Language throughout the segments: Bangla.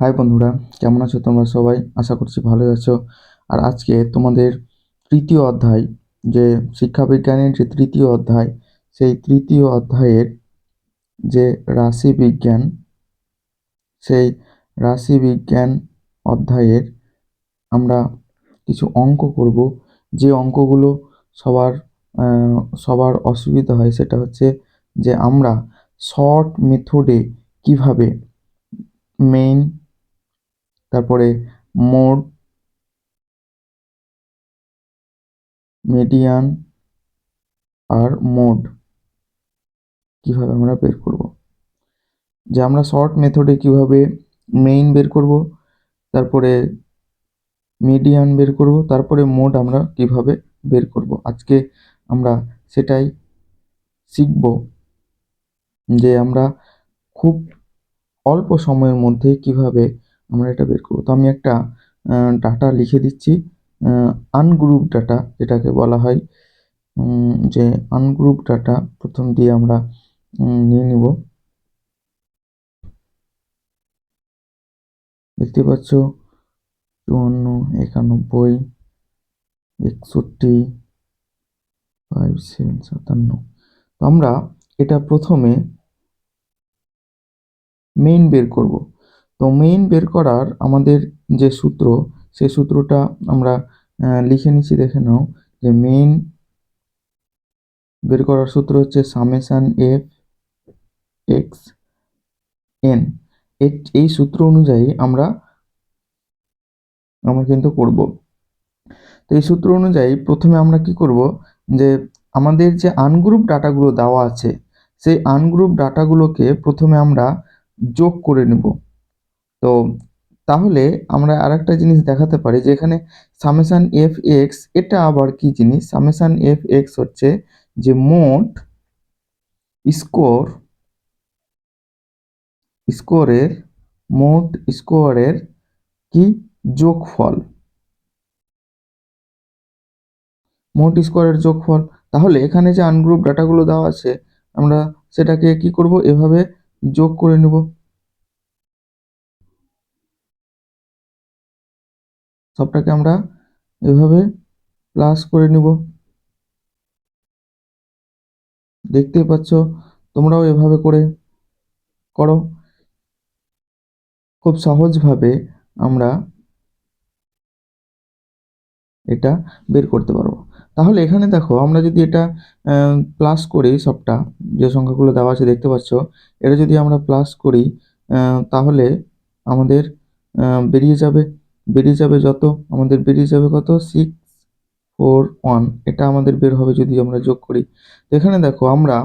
হাই বন্ধুরা, কেমন আছো তোমরা সবাই? আশা করছি ভালোই আছো। আর আজকে তোমাদের তৃতীয় অধ্যায়, যে শিক্ষাবিজ্ঞানের যে তৃতীয় অধ্যায়, সেই তৃতীয় অধ্যায়ের যে রাশি বিজ্ঞান সেই রাশি বিজ্ঞান অধ্যায়ের আমরা কিছু অঙ্ক করব। যে অঙ্কগুলো সবার সবার অসুবিধা হয় সেটা হচ্ছে যে আমরা শর্ট মেথডে কীভাবে মেইন তারপরে মোড মিডিয়ান আর মোড কীভাবে আমরা বের করব? যে আমরা শর্ট মেথডে কীভাবে মেইন বের করব, তারপরে মিডিয়ান বের করব, তারপরে মোড আমরা কীভাবে বের করব। আজকে আমরা সেটাই শিখব যে আমরা খুব অল্প সময়ের মধ্যে কীভাবে আমরা এটা বের করব। তো আমি একটা ডাটা লিখে দিচ্ছি আনগ্রুপ ডাটা যেটাকে বলা হয়। যে আনগ্রুপ ডাটা প্রথম দিয়ে আমরা নিয়ে নিব। দেখতে পাচ্ছ? চুয়ান্ন, একানব্বই, একষট্টি ফাইভ সেভেন সাতান্ন। তো আমরা এটা প্রথমে মেইন বের করব। তো মেইন বের করার আমাদের যে সূত্র, সেই সূত্রটা আমরা লিখে নিচ্ছি, দেখে নাও, যে মেইন বের করার সূত্র হচ্ছে সামেশান এফ এক্স এন এই সূত্র অনুযায়ী আমরা আমরা কিন্তু করব। তো এই সূত্র অনুযায়ী প্রথমে আমরা কি করব, যে আমাদের যে আনগ্রুপ ডাটাগুলো দেওয়া আছে, সেই আনগ্রুপ ডাটাগুলোকে প্রথমে আমরা যোগ করে নেব। তো তাহলে আমরা আর একটা জিনিস দেখাতে পারি যে এখানে সামেশান এফ এক্স, এটা আবার কি জিনিস? সামেশান এফ এক্স হচ্ছে যে মোট স্কোর, স্কোরের, মোট স্কোরের কি যোগফল? মোট স্কোরের যোগফল। তাহলে এখানে যে আনগ্রুপ ডাটাগুলো দেওয়া আছে, আমরা সেটাকে কি করব? এভাবে যোগ করে নেব। সবটাকে আমরা এভাবে প্লাস করে নিব। দেখতেই পাচ্ছ, তোমরাও এভাবে করে করো। খুব সহজভাবে আমরা এটা বের করতে পারব। তাহলে এখানে দেখো, আমরা যদি এটা প্লাস করি সবটা, যে সংখ্যাগুলো দেওয়া আছে, দেখতে পাচ্ছ, এটা যদি আমরা প্লাস করি তাহলে আমাদের বেরিয়ে যাবে। বেরিয়ে যাবে যত, আমাদের বেরিয়ে যাবে কত? সিক্স ফোর ওয়ান এটা আমাদের বের হবে যদি আমরা যোগ করি। তো এখানে দেখো আমরা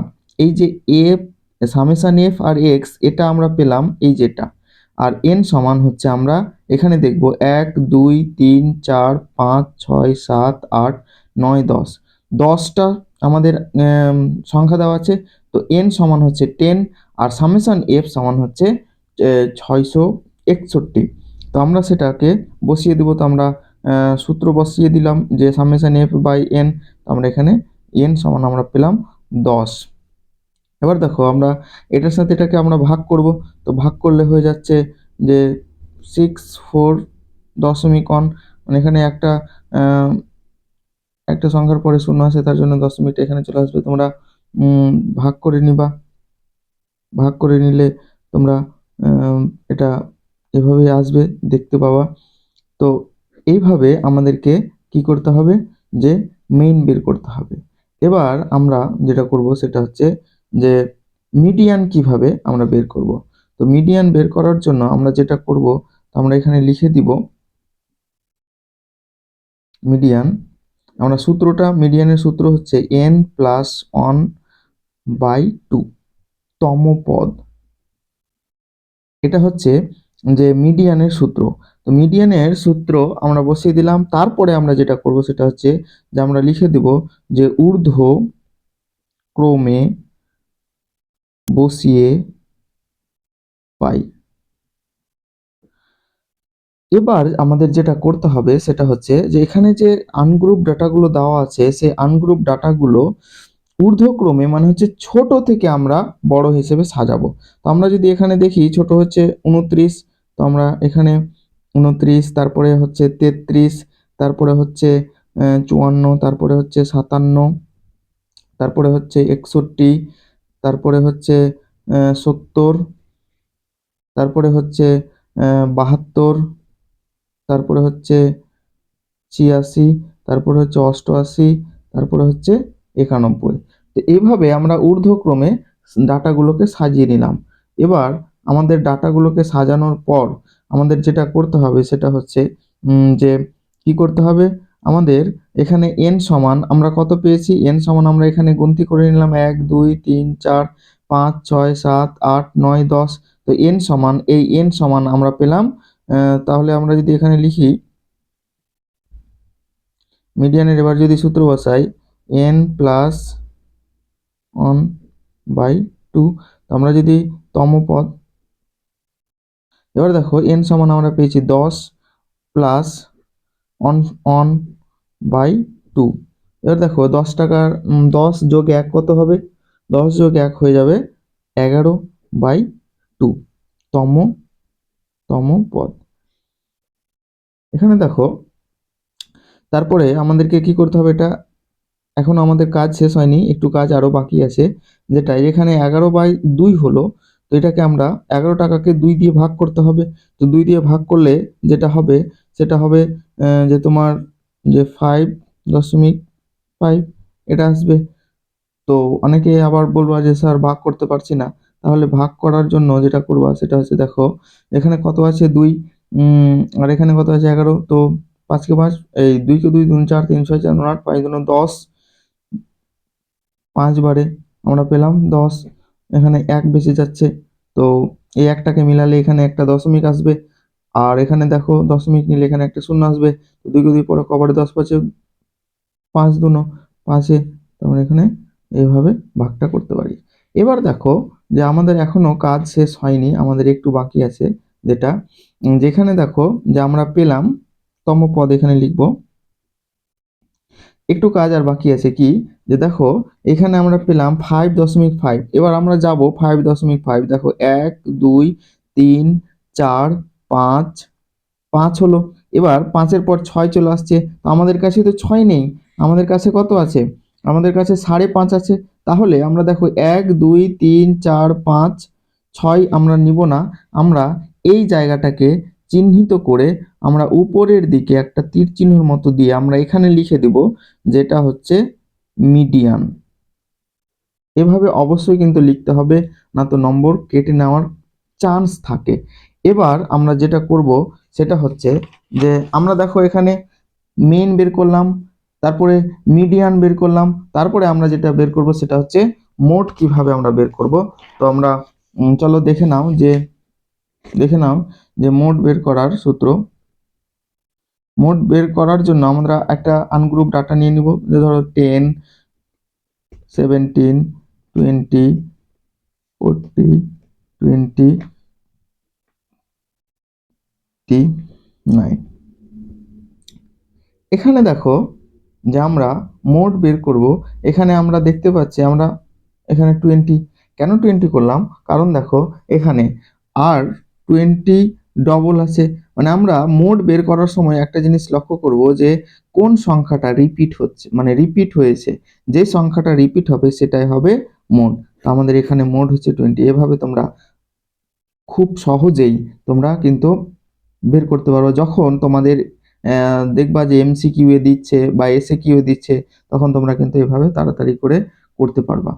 এই যে F summation F R X এটা আমরা পেলাম এই যেটা। আর এন সমান হচ্ছে আমরা এখানে দেখব এক, দুই, তিন, চার, পাঁচ, ছয়, সাত, আট, নয়, দশ। দশটা আমাদের সংখ্যা দেওয়া আছে। তো এন সমান হচ্ছে টেন আর সামেশান এফ সমান হচ্ছে ছয়শো একষট্টি। তো আমরা সেটাকে বসিয়ে দিব। তো আমরা সূত্র বসিয়ে দিলাম যে সামেশান এফ বাই এন আমরা এখানে এন সমান আমরা পেলাম দশ। এবার দেখো আমরা এটার সাথে এটাকে আমরা ভাগ করব। তো ভাগ করলে হয়ে যাচ্ছে যে সিক্স ফোর দশমিক অন মানে এখানে একটা একটা সংখ্যার পরে শূন্য আছে তার জন্য দশমিকটা এখানে চলে আসবে। তোমরা ভাগ করে নিবা। ভাগ করে নিলে তোমরা এটা এভাবেই আসবে, দেখতে পাওয়া তো এইভাবে আমাদেরকে কি করতে হবে? যে মেইন বের করতে হবে। এবার আমরা যেটা করব সেটা হচ্ছে যে মিডিয়ান কীভাবে আমরা বের করব? তো মিডিয়ান বের করার জন্য আমরা যেটা করব আমরা এখানে লিখে দিব মিডিয়ান আমরা সূত্রটা মিডিয়ানের সূত্র হচ্ছে N plus one by two তম পদ এটা হচ্ছে যে মিডিয়ানের সূত্র। তো মিডিয়ানের সূত্র আমরা বসিয়ে দিলাম। তারপরে আমরা যেটা করব সেটা হচ্ছে যে আমরা লিখে দেব যে ঊর্ধ্ব ক্রমে বসিয়ে পাই। এবার আমাদের যেটা করতে হবে সেটা হচ্ছে যে এখানে যে আনগ্রুপ ডাটাগুলো দেওয়া আছে, সেই আনগ্রুপ ডাটাগুলো ঊর্ধ্বক্রমে মানে হচ্ছে ছোট থেকে আমরা বড় হিসেবে সাজাবো। তো আমরা যদি এখানে দেখি ছোট হচ্ছে উনত্রিশ আমরা এখানে উনত্রিশ, তারপরে হচ্ছে তেত্রিশ, তারপরে হচ্ছে চুয়ান্ন, তারপরে হচ্ছে সাতান্ন, তারপরে হচ্ছে একষট্টি, তারপরে হচ্ছে সত্তর, তারপরে হচ্ছে বাহাত্তর, তারপরে হচ্ছে ছিয়াশি, তারপরে হচ্ছে অষ্টআশি, তারপরে হচ্ছে একানব্বই। তো এইভাবে আমরা ঊর্ধ্বক্রমে ডাটাগুলোকে সাজিয়ে নিলাম। এবার আমাদের ডাটাগুলোকে সাজানোর পর আমাদের যেটা করতে হবে সেটা হচ্ছে যে কি করতে হবে? আমাদের এখানে এন সমান আমরা কত পেয়েছি? এন সমান আমরা এখানে গুনতি করে নিলাম এক, দুই, তিন, চার, পাঁচ, ছয়, সাত, আট, নয়, দশ। তো এন সমান, এই এন সমান আমরা পেলাম তাহলে আমরা যদি এখানে লিখি, মিডিয়ানের এবার যদি সূত্র বসাই N plus one by two আমরা যদি তম পদ এবার দেখো এন সমান আমরা পেয়েছি দশ plus one one by two এবার দেখো, দশ টাকার দশ যোগ এক কত হবে? দশ যোগ এক হয়ে যাবে এগারো বাই টু তম তম পদ। এখানে দেখো, তারপরে আমাদেরকে কি করতে হবে এটা? এখন আমাদের কাজ শেষ হয়নি, একটু কাজ আরও বাকি আছে। যেটা, এখানে এগারো বাই দুই হলো তো এটাকে আমরা এগারো টাকাকে দুই দিয়ে ভাগ করতে হবে। তো দুই দিয়ে ভাগ করলে যেটা হবে, সেটা হবে যে তোমার যে ফাইভ দশমিক ফাইভ এটা আসবে। তো অনেকে আবার বলবা যে, স্যার, ভাগ করতে পারছি না। তাহলে ভাগ করার জন্য যেটা করবা, সেটা হচ্ছে দেখো, এখানে কত আছে? দুই আর এখানে কত আছে? এগারো। তো পাঁচকে পাঁচ, এই দুইকে দুই দুই চার, তিন ছয়, চার আট, পাঁচ, দুনো দশ, পাঁচ বারে আমরা পেলাম দশ। এখানে এক বেঁচে যাচ্ছে। তো এই একটাকে মিলালে এখানে একটা দশমিক আসবে। আর এখানে দেখো দশমিক নিলে এখানে একটা শূন্য আসবে। দুই দুই পরে কবারে দশ পাঁচে পাঁচ দুনো পাঁচে তারপরে এখানে এইভাবে ভাগটা করতে পারি। এবার দেখো যে আমাদের এখনও কাজ শেষ হয়নি, আমাদের একটু বাকি আছে যেটা। যেখানে দেখো যে আমরা পেলাম, তম পদ এখানে লিখব। একটু কাজ আর বাকি আছে কি? যে দেখো, এখানে আমরা পেলাম ফাইভ দশমিক ফাইভ এবার আমরা যাব ফাইভ দশমিক ফাইভ দেখো, এক, দুই, তিন, চার, পাঁচ পাঁচ হলো। এবার পাঁচের পর ছয় চলে আসছে। আমাদের কাছে তো ছয় নেই। আমাদের কাছে কত আছে? আমাদের কাছে সাড়ে পাঁচ আছে। তাহলে আমরা দেখো, এক, দুই, তিন, চার, পাঁচ, ছয় আমরা নিব না। আমরা এই জায়গাটাকে চিহ্নিত করে আমরা উপরের দিকে একটা তীর চিহ্নর মতো দিয়ে আমরা এখানে লিখে দেব, যেটা হচ্ছে মিডিয়ান এভাবে অবশ্যই কিন্তু লিখতে হবে, না তো নম্বর কেটে নেওয়ার চান্স থাকে। এবার আমরা যেটা করব, সেটা হচ্ছে যে আমরা দেখো এখানে মেন বের করলাম, তারপরে মিডিয়ান বের করলাম, তারপরে আমরা যেটা বের করব সেটা হচ্ছে মোট কীভাবে আমরা বের করব। তো আমরা চলো দেখে নাও যে দেখে নাও যে মোট বের করার সূত্র। মোট বের করার জন্য আমরা একটা আনগ্রুপ ডাটা নিয়ে নিব, যে ধরো ten seventeen twenty forty twenty টি নাইন এখানে দেখো যে আমরা মোট বের করব, এখানে আমরা দেখতে পাচ্ছি আমরা এখানে টোয়েন্টি কেন টোয়েন্টি করলাম? কারণ দেখো এখানে আর টোয়েন্টি ডবল আছে। মানে আমরা মোট বের করার সময় একটা জিনিস লক্ষ্য করব যে, কোন সংখ্যাটা রিপিট হচ্ছে মানে রিপিট হয়েছে। যে সংখ্যাটা রিপিট হবে সেটাই হবে মোট। তো আমাদের এখানে মোট হচ্ছে টোয়েন্টি। এভাবে তোমরা খুব সহজেই তোমরা কিন্তু বের করতে পারো। যখন তোমাদের দেখবা যে এমসিকিউ এ দিচ্ছে বা কিউ এ দিচ্ছে, তখন তোমরা কিন্তু এভাবে তাড়াতাড়ি করে করতে পারবা।